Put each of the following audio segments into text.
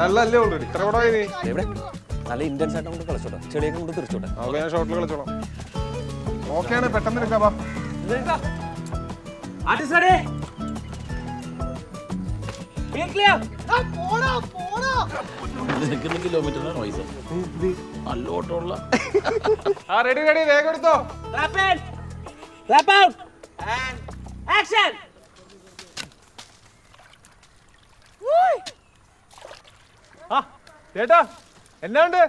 നല്ലല്ലേ ഉള്ളൂ ഇത്ര നല്ല ഇന്റൻസ് ആയിട്ട് ചെളിയൊക്കെ കൊണ്ട് തിരിച്ചോട്ടെ ഞാൻ ഷോട്ടിൽ കളിച്ചോളാം. ഓക്കെയാണ് പെട്ടെന്ന് റെഡി റെഡി വേഗം എടുത്തോ. ആക്ഷൻ ആ ചേട്ടാ എന്നാണ്ട്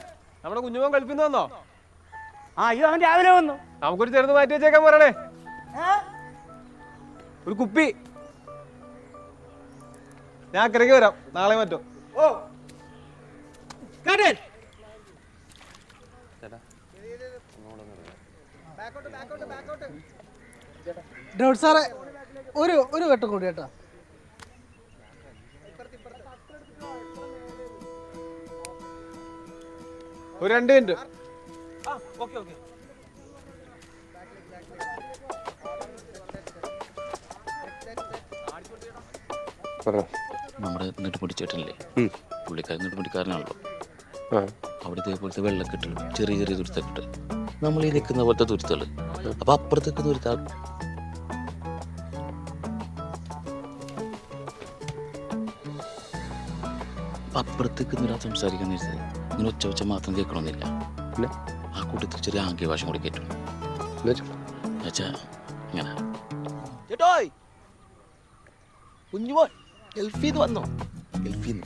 നമ്മുടെ കുഞ്ഞുമോൻ കളിപ്പിന്ന് വന്നോ? ആ ഇത് അവൻ രാവിലെ വന്നു. നമുക്കൊരു ചെറുത് മാറ്റി വെച്ചേക്കാൻ പറയണേ ഒരു കുപ്പി. ഞാൻ അക്കരയ്ക്ക് വരാം. നാളെ മറ്റോ. ഓ. it! ഡോട്ട് സാറേ ഒരു ഒരു വെട്ടം കൂടി കേട്ടോ. ഒരു രണ്ട് മിനിറ്റ്. നമ്മുടെ നെടുമുടി ചേട്ടനില്ലേ പുള്ളിക്കാരൻ നെടുമുടിക്കാരനാണല്ലോ അവിടെ ഇതേപോലത്തെ വെള്ളക്കെട്ടുകൾ ചെറിയ ചെറിയ തുരുത്തൊക്കെ നമ്മൾ ഈ നിൽക്കുന്ന പോലത്തെ തുരുത്തുകൾ അപ്പൊ അപ്പുറത്തേക്ക് തുരുത്താ. അപ്പുറത്തേക്ക് നിരാ സംസാരിക്കാൻ നേരത്തെ ഇങ്ങനെ ഒച്ച ഒച്ച മാത്രം കേൾക്കണമെന്നില്ല പിന്നെ? ആ കൂട്ടത്തിൽ ചെറിയ ആംഗ്യ ഭാഷ കൂടി കേട്ടു. വെച്ചാ ഇങ്ങനെ. ചേട്ടോയ്! കുഞ്ഞുമോൻ ഗൾഫീന്ന് വന്നോ? ഗൾഫീന്ന്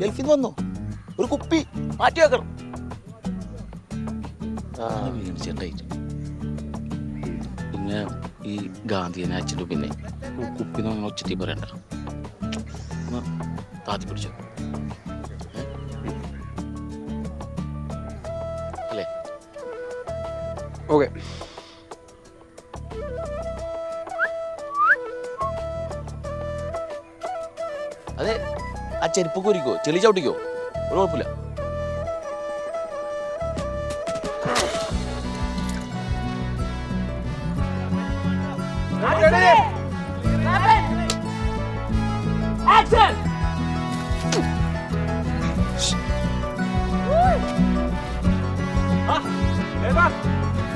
ഗൾഫീന്ന് വന്നോ? ഒരു കുപ്പി മാറ്റി വെക്കണം. വീണ് പിന്നെ ഈ ഗാന്ധിയനെ അച്ഛന്റെ പിന്നെ. കുപ്പി അങ്ങനെ ഒച്ചത്തി പറയണ്ട താത്തി പിടിച്ചു. ഓക്കെ. അതെ ആ ചെരുപ്പ് കുരിക്കോ? ചെളി ചവിട്ടിക്കോ? ഒരു കുഴപ്പമില്ല.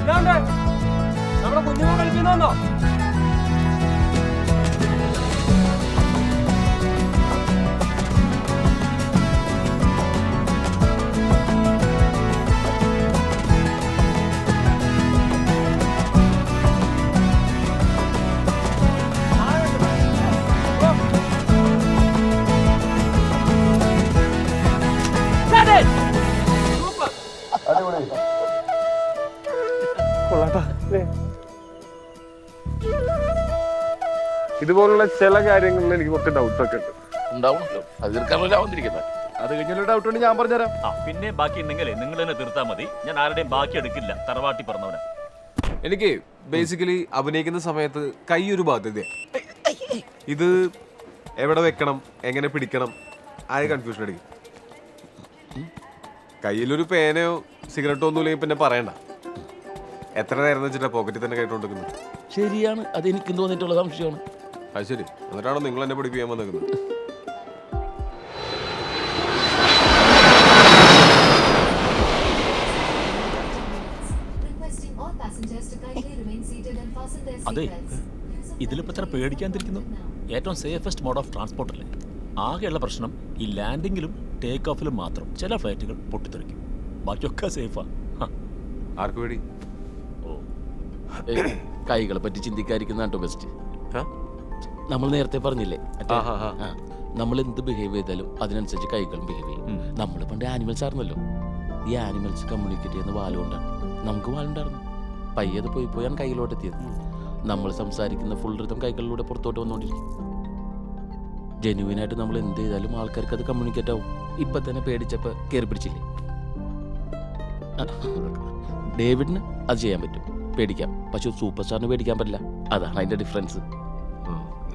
നമ്മുടെ കുഞ്ഞുമോൻ കളിപ്പിന്ന് ഇതുപോലുള്ള ചില കാര്യങ്ങളിൽ എനിക്ക് കുറച്ച് ഡൗട്ട് ഒക്കെ ഉണ്ട്. അത് തീർക്കാനല്ല വന്നിരിക്കുന്നത്. അത് കഴിഞ്ഞൊരു ഡൗട്ട് ഉണ്ട് ഞാൻ പറഞ്ഞുതരാം. ആ പിന്നെ ബാക്കി ഉണ്ടെങ്കിലേ നിങ്ങൾ തന്നെ തീർത്താൽ മതി. ഞാൻ ആരുടെയും ബാക്കി എടുക്കില്ല. തറവാട്ടി പറഞ്ഞവനെ. എനിക്ക് ബേസിക്കലി അഭിനയിക്കുന്ന സമയത്ത് കൈ ഒരു ബാധ്യതയാണ് ഇത് എവിടെ വെക്കണം എങ്ങനെ പിടിക്കണം ആയ കൺഫ്യൂഷൻ അടിക്കും. കയ്യിലൊരു പേനയോ സിഗരറ്റോ ഒന്നും ഇല്ലെങ്കിൽ പിന്നെ പറയണ്ട. എത്ര നേരം വെച്ചിട്ടാ പോക്കറ്റിൽ തന്നെ കേട്ടോണ്ടിരിക്കുന്നത് ശരിയാണ്. അത് എനിക്ക് തോന്നിയിട്ടുള്ള സംശയമാണ്. അത് ശരി. എന്നിട്ടാണോ നിങ്ങൾ എന്നെ പഠിപ്പിക്കാൻ വന്നേക്കുന്നത്? Requesting all passengers to kindly remain seated and fasten their അതെ. ഇതിലിപ്പോ ചില പേടിക്കാതിരിക്കുന്നു ഏറ്റവും സേഫസ്റ്റ് മോഡ് ഓഫ് ട്രാൻസ്പോർട്ട് അല്ലേ? ആകെയുള്ള പ്രശ്നം ഈ ലാൻഡിങ്ങിലും ടേക്ക് ഓഫിലും മാത്രം ചില ഫ്ലൈറ്റുകൾ പൊട്ടിത്തെറിക്കും. ബാക്കിയൊക്കെ സേഫാ ആർക്ക് വേണ്ടി ഓ. കൈകളെ പറ്റി ചിന്തിക്കാതിരിക്കുന്നതാണ് ബെസ്റ്റ് നമ്മൾ നേരത്തെ പറഞ്ഞില്ലേ? മറ്റേ. ആ, നമ്മൾ എന്ത് ബിഹേവ് ചെയ്താലും അതിനനുസരിച്ച് കൈകളും ബിഹേവ് ചെയ്യും. നമ്മൾ പണ്ട് ആനിമൽസ് ആയിരുന്നല്ലോ. ഈ ആനിമൽസ് കമ്മ്യൂണിക്കേറ്റ് ചെയ്യുന്ന വാലുകൊണ്ടാണ് നമുക്ക് വാലുണ്ടായിരുന്നു. പയ്യത് പോയി പോയാണ് കയ്യിലോട്ട് എത്തിയത്. നമ്മൾ സംസാരിക്കുന്ന ഫുൾ റിതം കൈകളിലൂടെ പുറത്തോട്ട് വന്നുകൊണ്ടിരിക്കും. ജെനുവിനായിട്ട് നമ്മൾ എന്ത് ചെയ്താലും ആൾക്കാർക്ക് അത് കമ്മ്യൂണിക്കേറ്റ് ആവും. ഇപ്പൊ തന്നെ പേടിച്ചപ്പോ കയറി പിടിച്ചില്ലേ? ഡേവിഡിന് അത് ചെയ്യാൻ പറ്റും. പേടിക്കാം. പക്ഷെ സൂപ്പർ സ്റ്റാറിന് പേടിക്കാൻ പറ്റില്ല. അതാണ് അതിന്റെ ഡിഫറൻസ്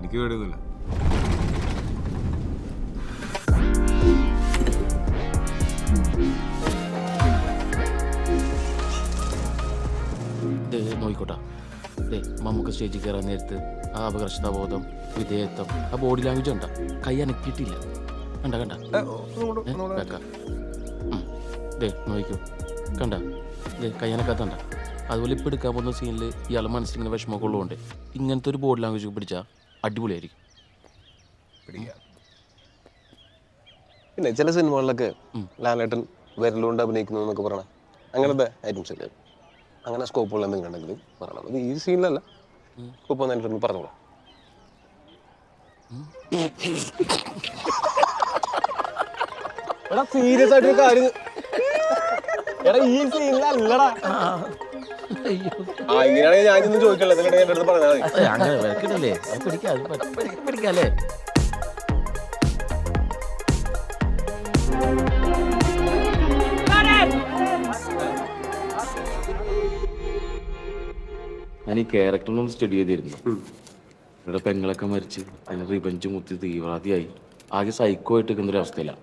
എനിക്ക് പേടിയൊന്നുമില്ല നോയിക്കോട്ടെ നമുക്ക് സ്റ്റേജിൽ കയറാൻ നേരത്ത് ആ അപകർഷതാബോധം വിധേയത്വം ആ ബോഡി ലാംഗ്വേജ് ഉണ്ടാ കൈ അനക്കിയിട്ടില്ല. കണ്ട കണ്ട. ദേ നോക്കൂ കണ്ട? ദേ കൈ അനക്കാത്തണ്ട. അതുപോലെ ഇപ്പം എടുക്കാൻ പോകുന്ന സീനിൽ ഇയാളെ മനസ്സിലിങ്ങനെ വിഷമമൊക്കെ ഉള്ളതുകൊണ്ട് ഇങ്ങനത്തെ ഒരു ബോഡി ലാംഗ്വേജ് പിടിച്ചാൽ അടിപൊളിയായിരിക്കും. പിന്നെ ചില സിനിമകളിലൊക്കെ ലാലേട്ടൻ വിരലുകൊണ്ട് അഭിനയിക്കുന്നു എന്നൊക്കെ പറയണ. അങ്ങനത്തെ ഐറ്റംസ് അല്ലേ അങ്ങനെ സ്കോപ്പുള്ള എന്തെങ്കിലും ഉണ്ടെങ്കിൽ പറയണം. അത് ഈ സീനിലല്ല സ്കോപ്പ് വന്നിട്ടുണ്ട് പറഞ്ഞോളാം. എടാ സീരിയസ് ആയിട്ട് കാര്യം എടാ ഈ സീനിലല്ലടാ ആ ഇങ്ങനെയാണെങ്കിൽ ഞാനൊന്നും ചോദിക്കല്ലോ എന്നിട്ട് എന്റെ അടുത്ത് പറഞ്ഞാൽ മതി. ഏ, അങ്ങനെ വിലക്കിടല്ലേ അത് പിടിക്കാം അത് പ- പിടി- പിടിക്കാല്ലേ? ഞാൻ ഈ ക്യാരക്ടറിനും സ്റ്റഡി ചെയ്തിരുന്നു. ഇവിടെ പെങ്ങളൊക്കെ മരിച്ച് അതിന് റിവഞ്ച് മുത്തി തീവ്രവാദിയായി. ആകെ സൈക്കോ ആയിട്ട് നിൽക്കുന്ന ഒരു അവസ്ഥയിലാണ്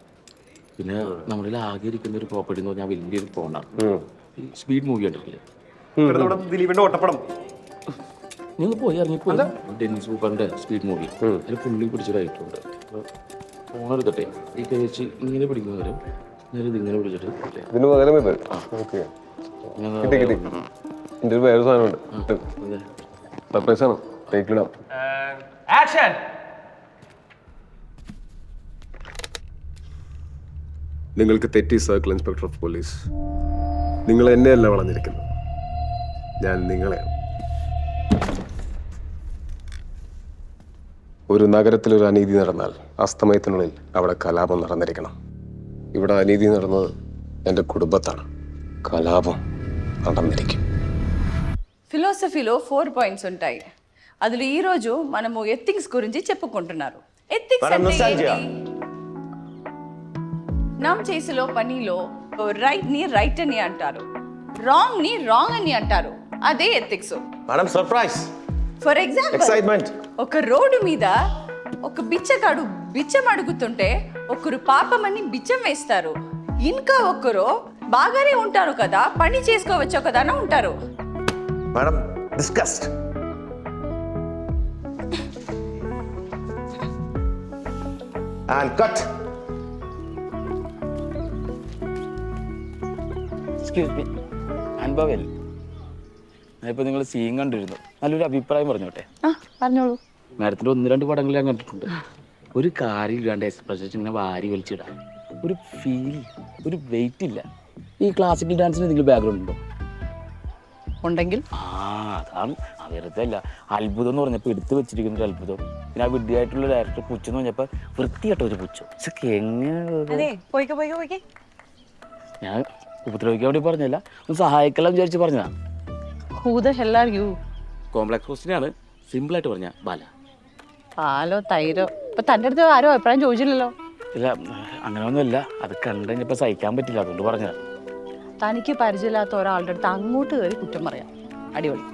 പിന്നെ നമ്മളിൽ ആകെ ഇരിക്കുന്ന ഒരു പ്രോപ്പർട്ടി എന്ന് പറഞ്ഞാൽ വലിയൊരു ഫോണാണ് സ്പീഡ് മൂവി ദിലീപിന്റെ ഓട്ടപ്പടം. നിങ്ങൾ പോയി ഇറങ്ങിപ്പോയി ഡെന്നിസ് സൂപ്പറിന്റെ സ്പീഡ് മൂവി അതിൽ പുള്ളി പിടിച്ചൊരായിട്ടുണ്ട് ഫോൺ എടുക്കട്ടെ ഈ കഴിച്ച് ഇങ്ങനെ പിടിക്കുന്നവരും നേരെ ഇങ്ങനെ പിടിച്ചിട്ട് ഇതിന് പകരം ഇത്. ഓക്കെ. ഇങ്ങനെ കിട്ടി കിട്ടി. എന്റെ ഒരു വേറെ സാധനമുണ്ട്. സർപ്രൈസ് ആണ്. ടേക്കിടാം Action! നിങ്ങൾക്ക് തെറ്റി സർക്കിൾ ഇൻസ്പെക്ടർ ഓഫ് പോലീസ്. നിങ്ങൾ എന്നെയല്ല വളഞ്ഞിരിക്കുന്നു ഞാൻ നിങ്ങളെ. ഒരു നഗരത്തിൽ ഒരു അനീതി നടന്നാൽ അസ്തമയത്തിനുള്ളിൽ അവിടെ കലാപം നടന്നിരിക്കണം. ഇവിടെ അനീതി നടന്നത് എന്റെ കുടുംബത്താണ്. കലാപം നടന്നിരിക്കും. ఫిలాసఫీలో ఫోర్ పాయింట్స్ ఉంటాయి అందులో ఈరోజు మనము ఎథిక్స్ గురించి చెప్పుకుంటున్నారు ఎథిక్స్ అంటే ఏంటి నమ్ చేసేలో పనిలో రైట్ని రైట్ అని అంటారు. రాంగ్ని రాంగ్ అని అంటారు. అదే ethics madam surprise for example excitement ఒక రోడ్డు మీద ఒక బిచ్చగాడు బిచ్చం అడుగుతుంటే ఒకరు పాపమని బిచ్చం వేస్తారు. ఇంకా ఒకరు బాగానే ఉంటారు కదా పని చేసుకోవచ్చు కదా అని ఉంటారు. Madam discussed and cut excuse me അനുഭവൽ ഞാനിപ്പോൾ നിങ്ങൾ സീൻ കണ്ടിരുന്നു. നല്ലൊരു അഭിപ്രായം പറഞ്ഞോട്ടെ? ആ പറഞ്ഞോളൂ. മാഡത്തിന്റെ ഒന്ന് രണ്ട് പടങ്ങൾ ഞാൻ കണ്ടിട്ടുണ്ട്. ഒരു കാര്യമില്ലാണ്ട് എക്സ്പ്രഷൻ ഇങ്ങനെ വാരി വലിച്ചിടാം ഒരു ഫീൽ ഒരു വെയിറ്റ് ഇല്ല. ഈ ക്ലാസിക്കൽ ഡാൻസിന് എന്തെങ്കിലും ബാക്ക്ഗ്രൗണ്ട് ഉണ്ടോ? ഉണ്ടെങ്കിൽ? ആ അതാണ്. വെറുതെ അല്ല. അത്ഭുതം എന്ന് പറഞ്ഞപ്പോൾ എടുത്തു വെച്ചിരിക്കുന്ന ഒരു അത്ഭുതം. പിന്നെ ആ വിഡ്ഢിയായിട്ടുള്ള ഡയറക്ടർ പുച്ഛം. എന്ന് പറഞ്ഞപ്പോൾ വൃത്തിയായിട്ട് ഒരു പുച്ഛം ഇതൊക്കെ എങ്ങനെ ഞാൻ ഉപദ്രവിക്കാൻ വേണ്ടി പറഞ്ഞല്ല. ഒന്ന് സഹായിക്കലാം വിചാരിച്ച് പറഞ്ഞതാ. ഹൂ യു കോംപ്ലക്സ് ക്വസ്റ്റിനാണ് സിമ്പിളായിട്ട് പറഞ്ഞ ബാല. പാലോ തൈരോ? ഇപ്പൊ തന്റെ അടുത്ത് ആരോ അഭിപ്രായം ചോദിച്ചില്ലല്ലോ. ഇല്ല അങ്ങനെ ഒന്നുമില്ല അത് കണ്ടുകഴിഞ്ഞപ്പോൾ സഹിക്കാൻ പറ്റില്ല. അതുകൊണ്ട് പറഞ്ഞതാ. തനിക്ക് പരിചയമില്ലാത്ത ഒരാളുടെ അടുത്ത് അങ്ങോട്ട് കയറി കുറ്റം പറയാം. അടിപൊളി.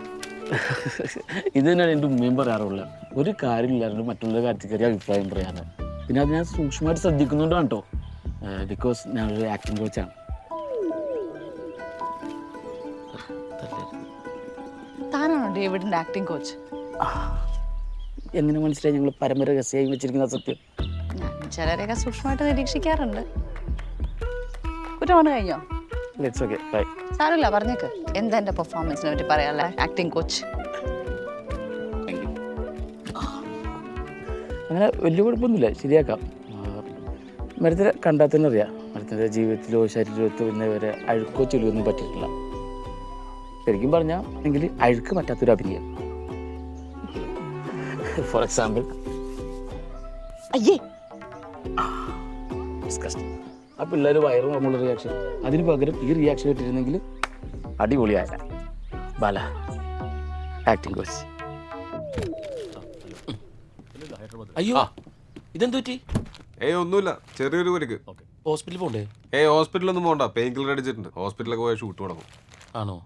ഇത് തന്നെയാണ് എന്റെ ഉമ്മയും പറയാറുള്ളത്. ഒരു കാര്യമില്ലാണ്ട് മറ്റുള്ള കാര്യത്തിൽ കയറി അഭിപ്രായം പറയാറ് പിന്നെ അത് ഞാൻ സൂക്ഷ്മമായിട്ട് ശ്രദ്ധിക്കുന്നുണ്ടാണ് കേട്ടോ ബിക്കോസ് ഞാനൊരു ആക്ടിംഗ് കോച്ചാണ് ഡേവിഡിന്റെ ആക്ടിംഗ് കോച്ച് എങ്ങനെ മനസ്സിലായി ഞങ്ങൾ പരമരഹസ്യമായി വെച്ചിരിക്കുന്ന സത്യം? ചിലരെയൊക്കെ സൂക്ഷ്മമായിട്ട് നിരീക്ഷിക്കാറുണ്ട്. കുറ്റമാണ് കഴിഞ്ഞോ? ഓക്കെ ബൈ സാരമില്ല പറഞ്ഞേക്ക്. എന്താ എന്റെ പെർഫോമൻസിനെ പറ്റി പറയാനുള്ള ആക്ടിംഗ് കോച്ച് അങ്ങനെ വലിയ കുഴപ്പമൊന്നുമില്ല ശരിയാക്കാം. മരത്തിനെ കണ്ടാൽ തന്നെ അറിയാം. മരത്തിന്റെ ജീവിതത്തിലോ ശരീരത്തിലോ ഇന്നേ വരെ അഴുക്കോ ചൊല്ലിയൊന്നും പറ്റിയിട്ടില്ല. ശരിക്കും പറഞ്ഞാൽ എങ്കിൽ അഴുക്ക് പറ്റാത്തൊരു അഭിനയം. ഫോർ എക്സാമ്പിൾ അയ്യേ. ആ പിള്ളേർ വയറ് നമ്മളുടെ റിയാക്ഷൻ അതിന് പകരം ഈ റിയാക്ഷൻ ഇട്ടിരുന്നെങ്കിൽ അടിപൊളിയായ ബാല ആക്ടിങ് കോച്ച്. അയ്യോ ഇതെന്ത് പറ്റി? ഏയ് ഒന്നുമില്ല. ചെറിയൊരു പരിക്ക്. ഹോസ്പിറ്റലിൽ പോണ്ടേ? ഏയ് ഹോസ്പിറ്റലൊന്നും പോകണ്ട പെയിൻ കില്ലർ അടിച്ചിട്ടുണ്ട്. ഹോസ്പിറ്റലൊക്കെ പോയ ഷൂട്ട് തുടങ്ങും ആണോ?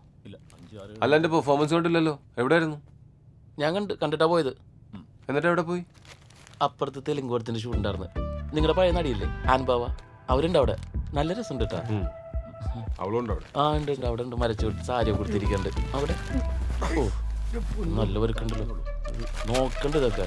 അല്ല എന്റെ പെർഫോമൻസ് കണ്ടില്ലല്ലോ. എവിടെയായിരുന്നു? ഞാൻ കണ്ട് കണ്ടിട്ടാ പോയത്. എന്നിട്ട് എവിടെ പോയി? അപ്പുറത്ത് തെലുങ്കോടത്തിന്റെ ഷൂട്ട് ഉണ്ടായിരുന്നു. നിങ്ങളുടെ പഴയ നടിയില്ലേ ആൻബാവ? അവരുണ്ട് അവിടെ. നല്ല രസമുണ്ട് കേട്ടാ. അവളുണ്ടോ അവിടെ. ആ ഉണ്ട് ഉണ്ട്. അവിടെ ഉണ്ട്. മരച്ചു സാരി കൊടുത്തിരിക്കുന്നുണ്ട് അവിടെ? ഓ നല്ല വർക്കുണ്ടല്ലോ നോക്കണ്ട ഇതൊക്കെ.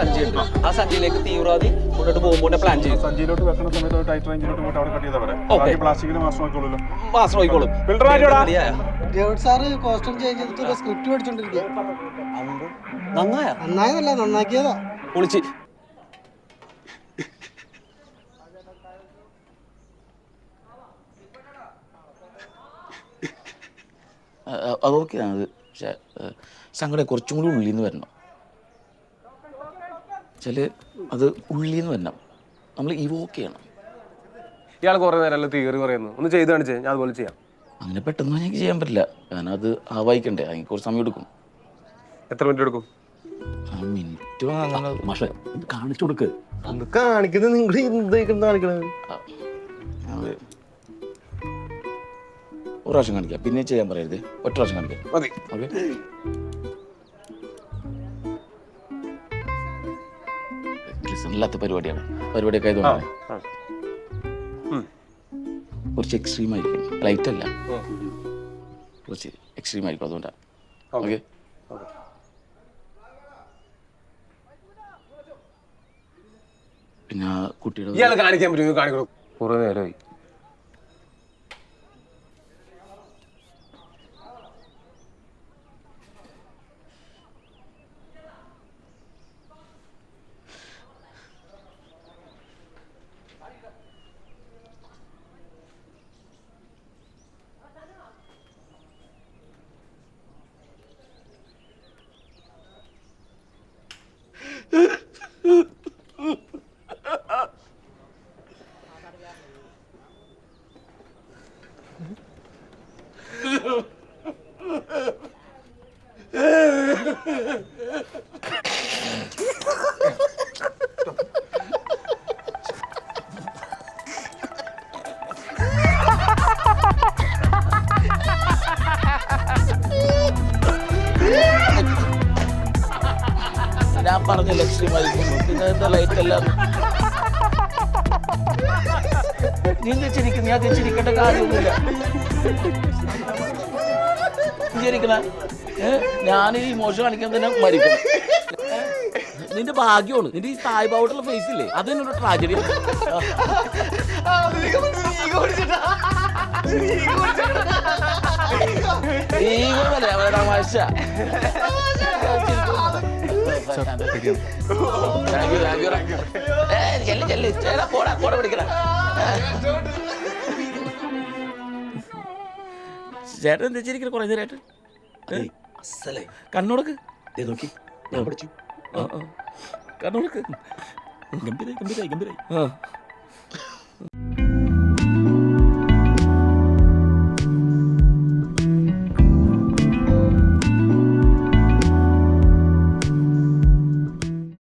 അവിടെ കിട്ടണം ആ സഞ്ചിയിലേക്ക് തീവ്രവാദി മുന്നോട്ട് പോകുമ്പോൾ പ്ലാൻ ചെയ്യും. സഞ്ചിയിലോട്ട് വെക്കുന്ന സമയത്ത് ഒരു ടൈറ്റ് റേഞ്ചിലോട്ട് പോയിട്ട് അവിടെ കട്ട് ചെയ്താൽ പറയാം Okay. പ്ലാസ്റ്റിക്കിൽ മാസം നോക്കിക്കോളൂല്ലോ മാസ്റ്റർ നോക്കിക്കോളും. റെഡിയായോ? ഡേവിഡ് സാറ് കോസ്റ്റ്യൂം ചേഞ്ച് ചെയ്തിട്ട് സ്ക്രിപ്റ്റ് പഠിച്ചോണ്ടിരിക്കുക അമ്പോ. നന്നായോ? നന്നായതല്ല നന്നാക്കിയതാ. പൊളിച്ച് അതൊക്കെ അത് പക്ഷേ സങ്കടം കുറച്ചും കൂടി ഉള്ളിൽ നിന്ന് വരണം. ചില അത് ഉള്ളിൽ നിന്ന് വരണം. നമ്മൾ ഇവോക്ക് ചെയ്യണം ഇയാൾ കുറേ നേരം തീയറി പറയുന്നു? ഒന്ന് ചെയ്ത് കാണിച്ചേ ഞാൻ അതുപോലെ ചെയ്യാം. അങ്ങനെ പെട്ടെന്ന് എനിക്ക് ചെയ്യാൻ പറ്റില്ല. കാരണം അത് ആവായിക്കണ്ടേ അതിന് കുറച്ച് സമയം എടുക്കും. എത്ര മിനിറ്റ് എടുക്കും? മിനിറ്റും അങ്ങനെ മാഷെ കാണിച്ചു കൊടുക്ക്. കാണിക്കുന്നത് നിങ്ങൾ എന്തായിരിക്കും കാണിക്കണത്? അത് ഒരു പ്രാവശ്യം കാണിക്കാം. പിന്നെ ചെയ്യാൻ പറയരുത്. ഒറ്റ പ്രാവശ്യം കാണിക്കാം. മതി. ഓക്കെ? ഇല്ലാത്ത പരിപാടിയാണ്. പരിപാടിയൊക്കെ ആയതുകൊണ്ടാണ്. ആ. കുറച്ച് എക്സ്ട്രീം ആയിരിക്കും. ലൈറ്റ് അല്ല. കുറച്ച് എക്സ്ട്രീം ആയിരിക്കും അതുകൊണ്ടാണ് ഓക്കെ. പിന്നെ കുട്ടിയുടെ കാണിക്കാൻ പറ്റും കാണിക്കണം? കുറേ നേരമായി ഞാൻ പറഞ്ഞ ലക്ഷ്യം വഹിക്കുന്നു പിന്നെ എന്താ ലൈറ്റ് എല്ലാം? നീ തെച്ചിരിക്കുന്നു ഞാൻ തെച്ചിരിക്കേണ്ട കാര്യമൊന്നുമില്ല. ചിരിക്കണ ഞാൻ ഈ ഇമോഷൻ കാണിക്കാൻ തന്നെ മരിക്കും. നിന്റെ ഭാഗ്യമാണ്. നിന്റെ ഈ സായിബാവുട്ടുള്ള ഫേസ് ഇല്ലേ? അത് തന്നെ ഒരു ട്രാജഡി തമാശ ചെല്ല് ചെല്ല്. പോടാ പോടാ പിടിക്കണ ചേട്ടൻ എന്താ ചിരിക്കണ കുറേ നേരമായിട്ട് കണ്ണോടക്ക്. നോക്കി ഞാൻ പഠിച്ചു. കണ്ണോടക്ക്. ഗംഭീരായി ഗംഭീരായി ഗംഭീരായി. ആ.